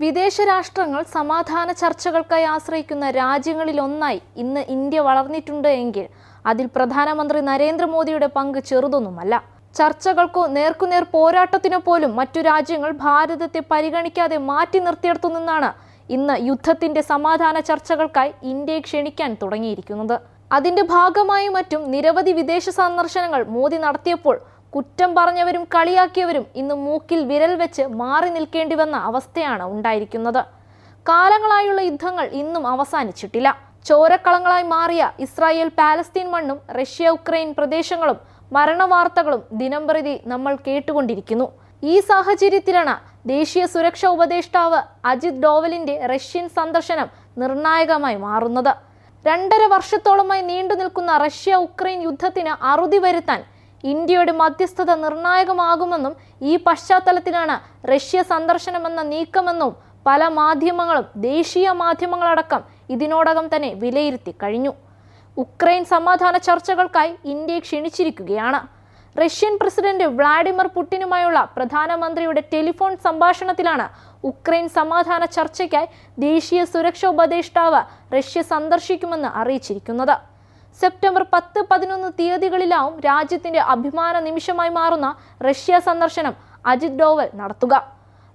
വിദേശ രാഷ്ട്രങ്ങൾ സമാധാന ചർച്ചകൾക്കായി ആശ്രയിക്കുന്ന രാജ്യങ്ങളിലൊന്നായി ഇന്ന് ഇന്ത്യ വളർന്നിട്ടുണ്ട് എങ്കിൽ അതിൽ പ്രധാനമന്ത്രി നരേന്ദ്രമോദിയുടെ പങ്ക് ചെറുതൊന്നുമല്ല. ചർച്ചകൾക്കോ നേർക്കുനേർ പോരാട്ടത്തിനോ പോലും മറ്റു രാജ്യങ്ങൾ ഭാരതത്തെ പരിഗണിക്കാതെ മാറ്റി നിർത്തിയിടത്തു നിന്നാണ് ഇന്ന് യുദ്ധത്തിന്റെ സമാധാന ചർച്ചകൾക്കായി ഇന്ത്യയെ ക്ഷണിക്കാൻ തുടങ്ങിയിരിക്കുന്നത്. അതിന്റെ ഭാഗമായി മറ്റും നിരവധി വിദേശ സന്ദർശനങ്ങൾ മോദി നടത്തിയപ്പോൾ കുറ്റം പറഞ്ഞവരും കളിയാക്കിയവരും ഇന്ന് മൂക്കിൽ വിരൽ വെച്ച് മാറി നിൽക്കേണ്ടി വന്ന അവസ്ഥയാണ് ഉണ്ടായിരിക്കുന്നത്. കാലങ്ങളായുള്ള യുദ്ധങ്ങൾ ഇന്നും അവസാനിച്ചിട്ടില്ല. ചോരക്കളങ്ങളായി മാറിയ ഇസ്രായേൽ പാലസ്തീൻ മണ്ണും റഷ്യ ഉക്രൈൻ പ്രദേശങ്ങളും മരണവാർത്തകളും ദിനംപ്രതി നമ്മൾ കേട്ടുകൊണ്ടിരിക്കുന്നു. ഈ സാഹചര്യത്തിലാണ് ദേശീയ സുരക്ഷാ ഉപദേഷ്ടാവ് അജിത് ഡോവലിന്റെ റഷ്യൻ സന്ദർശനം നിർണായകമായി മാറുന്നത്. രണ്ടര വർഷത്തോളമായി നീണ്ടു നിൽക്കുന്ന റഷ്യ ഉക്രൈൻ യുദ്ധത്തിന് അറുതി വരുത്താൻ ഇന്ത്യയുടെ മധ്യസ്ഥത നിർണായകമാകുമെന്നും ഈ പശ്ചാത്തലത്തിലാണ് റഷ്യ സന്ദർശനമെന്ന നീക്കമെന്നും പല മാധ്യമങ്ങളും ദേശീയ മാധ്യമങ്ങളടക്കം ഇതിനോടകം തന്നെ വിലയിരുത്തി കഴിഞ്ഞു. ഉക്രൈൻ സമാധാന ചർച്ചകൾക്കായി ഇന്ത്യയെ ക്ഷണിച്ചിരിക്കുകയാണ്. റഷ്യൻ പ്രസിഡന്റ് വ്ളാഡിമിർ പുടിനുമായുള്ള പ്രധാനമന്ത്രിയുടെ ടെലിഫോൺ സംഭാഷണത്തിലാണ് ഉക്രൈൻ സമാധാന ചർച്ചയ്ക്കായി ദേശീയ സുരക്ഷാ ഉപദേഷ്ടാവ് റഷ്യ സന്ദർശിക്കുമെന്ന് അറിയിച്ചിരിക്കുന്നത്. സെപ്റ്റംബർ പത്ത് പതിനൊന്ന് തീയതികളിലാവും രാജ്യത്തിന്റെ അഭിമാന നിമിഷമായി മാറുന്ന റഷ്യ സന്ദർശനം അജിത് ഡോവൽ നടത്തുക.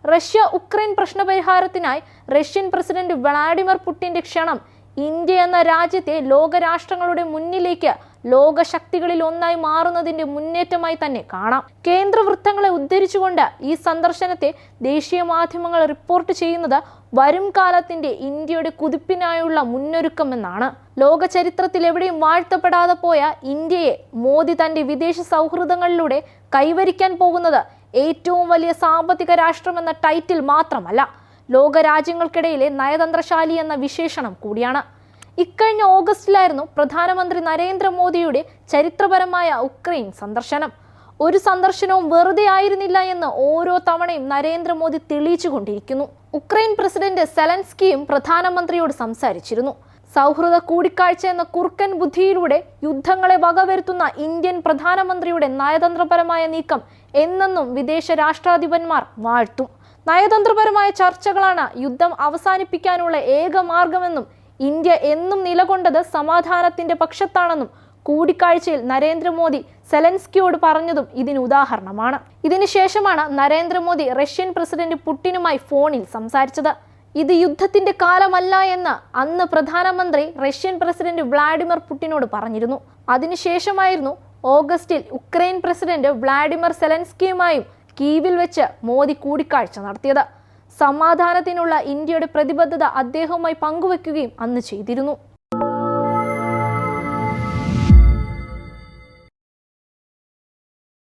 റഷ്യ ഉക്രൈൻ പ്രശ്നപരിഹാരത്തിനായി റഷ്യൻ പ്രസിഡന്റ് വ്ളാഡിമിർ പുടിന്റെ ക്ഷണം ഇന്ത്യ എന്ന രാജ്യത്തെ ലോകരാഷ്ട്രങ്ങളുടെ മുന്നിലേക്ക് ലോകശക്തികളിൽ ഒന്നായി മാറുന്നതിന്റെ മുന്നേറ്റമായി തന്നെ കാണാം. കേന്ദ്ര വൃത്തങ്ങളെ ഉദ്ധരിച്ചുകൊണ്ട് ഈ സന്ദർശനത്തെ ദേശീയ മാധ്യമങ്ങൾ റിപ്പോർട്ട് ചെയ്യുന്നത് വരും കാലത്തിന്റെ ഇന്ത്യയുടെ കുതിപ്പിനായുള്ള മുന്നൊരുക്കമെന്നാണ്. ലോക ചരിത്രത്തിൽ എവിടെയും വാഴ്ത്തപ്പെടാതെ പോയ ഇന്ത്യയെ മോദി തന്റെ വിദേശ സൗഹൃദങ്ങളിലൂടെ കൈവരിക്കാൻ പോകുന്നത് ഏറ്റവും വലിയ സാമ്പത്തിക രാഷ്ട്രമെന്ന ടൈറ്റിൽ മാത്രമല്ല ലോകരാജ്യങ്ങൾക്കിടയിലെ നയതന്ത്രശാലി എന്ന വിശേഷണം കൂടിയാണ്. ഇക്കഴിഞ്ഞ ഓഗസ്റ്റിലായിരുന്നു പ്രധാനമന്ത്രി നരേന്ദ്രമോദിയുടെ ചരിത്രപരമായ ഉക്രൈൻ സന്ദർശനം. ഒരു സന്ദർശനവും വെറുതെ ആയിരുന്നില്ല എന്ന് ഓരോ തവണയും നരേന്ദ്രമോദി തെളിയിച്ചുകൊണ്ടിരിക്കുന്നു. ഉക്രൈൻ പ്രസിഡന്റ് സെലൻസ്കിയും പ്രധാനമന്ത്രിയോട് സംസാരിച്ചിരുന്നു. സൗഹൃദ കൂടിക്കാഴ്ച എന്ന കുർക്കൻ ബുദ്ധിയിലൂടെ യുദ്ധങ്ങളെ വകവരുത്തുന്ന ഇന്ത്യൻ പ്രധാനമന്ത്രിയുടെ നയതന്ത്രപരമായ നീക്കം എന്നെന്നും വിദേശ രാഷ്ട്രാധിപന്മാർ വാഴ്ത്തും. നയതന്ത്രപരമായ ചർച്ചകളാണ് യുദ്ധം അവസാനിപ്പിക്കാനുള്ള ഏക മാർഗമെന്നും ഇന്ത്യ എന്നും നിലകൊണ്ടത് സമാധാനത്തിന്റെ പക്ഷത്താണെന്നും കൂടിക്കാഴ്ചയിൽ നരേന്ദ്രമോദി സെലൻസ്കിയോട് പറഞ്ഞതും ഇതിന് ഉദാഹരണമാണ്. ഇതിനുശേഷമാണ് നരേന്ദ്രമോദി റഷ്യൻ പ്രസിഡന്റ് പുടിനുമായി ഫോണിൽ സംസാരിച്ചത്. ഇത് യുദ്ധത്തിന്റെ കാലമല്ല എന്ന് അന്ന് പ്രധാനമന്ത്രി റഷ്യൻ പ്രസിഡന്റ് വ്ളാഡിമിർ പുടിനോട് പറഞ്ഞിരുന്നു. അതിനുശേഷമായിരുന്നു ഓഗസ്റ്റിൽ ഉക്രൈൻ പ്രസിഡന്റ് വ്ളാഡിമിർ സെലൻസ്കിയുമായും കീവിൽ വെച്ച് മോദി കൂടിക്കാഴ്ച നടത്തിയത്. സമാധാനത്തിനുള്ള ഇന്ത്യയുടെ പ്രതിബദ്ധത അദ്ദേഹവുമായി പങ്കുവെക്കുകയും അന്ന് ചെയ്തിരുന്നു.